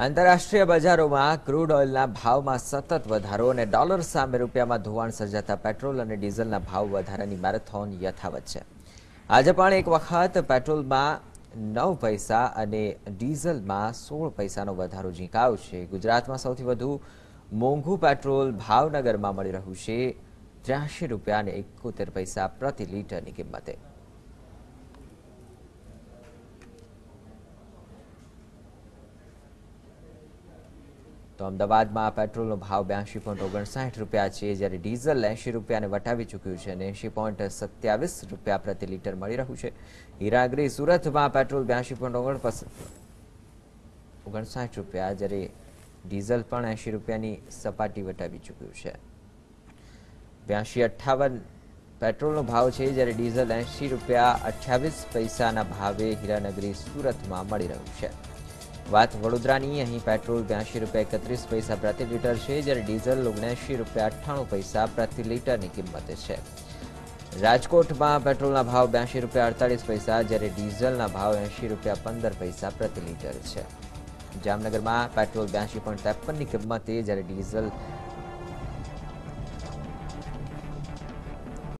આંતરરાષ્ટ્રીય બજારોમાં ક્રૂડ ઓઇલના ભાવમાં સતત વધારો અને ડોલર સામે રૂપિયામાં ધોવાણ સર્જાતા પેટ્રોલ અને ડીઝલના ભાવ વધારાની મેરેથોન યથાવત છે. આજે પણ એક વખત પેટ્રોલમાં નવ પૈસા અને ડીઝલમાં સોળ પૈસાનો વધારો ઝીંકાયો છે. ગુજરાતમાં સૌથી વધુ મોંઘું પેટ્રોલ ભાવનગરમાં મળી રહ્યું છે. ત્ર્યાસી રૂપિયા અને એકોતેર પૈસા પ્રતિ લીટરની કિંમતે. તો અમદાવાદમાં પેટ્રોલનો ભાવ બ્યાસી પોઈન્ટ ઓગણસાઠ રૂપિયા છે, જ્યારે ડીઝલ એંશી રૂપિયાને વટાવી ચૂક્યું છે અને એંશી પોઈન્ટ સત્યાવીસ રૂપિયા પ્રતિ લીટર મળી રહ્યું છે. હીરાગરી સુરતમાં પેટ્રોલ બ્યાસી પોઈન્ટ ઓગણ ઓગણસાઠ રૂપિયા, જ્યારે ડીઝલ પણ એંશી રૂપિયાની સપાટી વટાવી ચૂક્યું છે. બ્યાસી અઠ્ઠાવન પેટ્રોલનો ભાવ છે, જ્યારે ડીઝલ એંશી રૂપિયા અઠ્યાવીસ પૈસાના ભાવે હીરાનગરી સુરતમાં મળી રહ્યું છે. વાત વડોદરાની, અહીં પેટ્રોલ બ્યાસી રૂપિયા એકત્રીસ પૈસા પ્રતિ લીટર છે, જ્યારે ડીઝલ ઓગણએંશી રૂપિયા અઠ્ઠાણું પૈસા પ્રતિ લીટરની કિંમતે છે. રાજકોટમાં પેટ્રોલના ભાવ બ્યાસી રૂપિયા અડતાલીસ પૈસા, જ્યારે ડીઝલના ભાવ એંશી રૂપિયા પંદર પૈસા પ્રતિ લીટર છે. જામનગરમાં પેટ્રોલ બ્યાસી પોઈન્ટ ત્રેપનની કિંમતે, જ્યારે ડીઝલ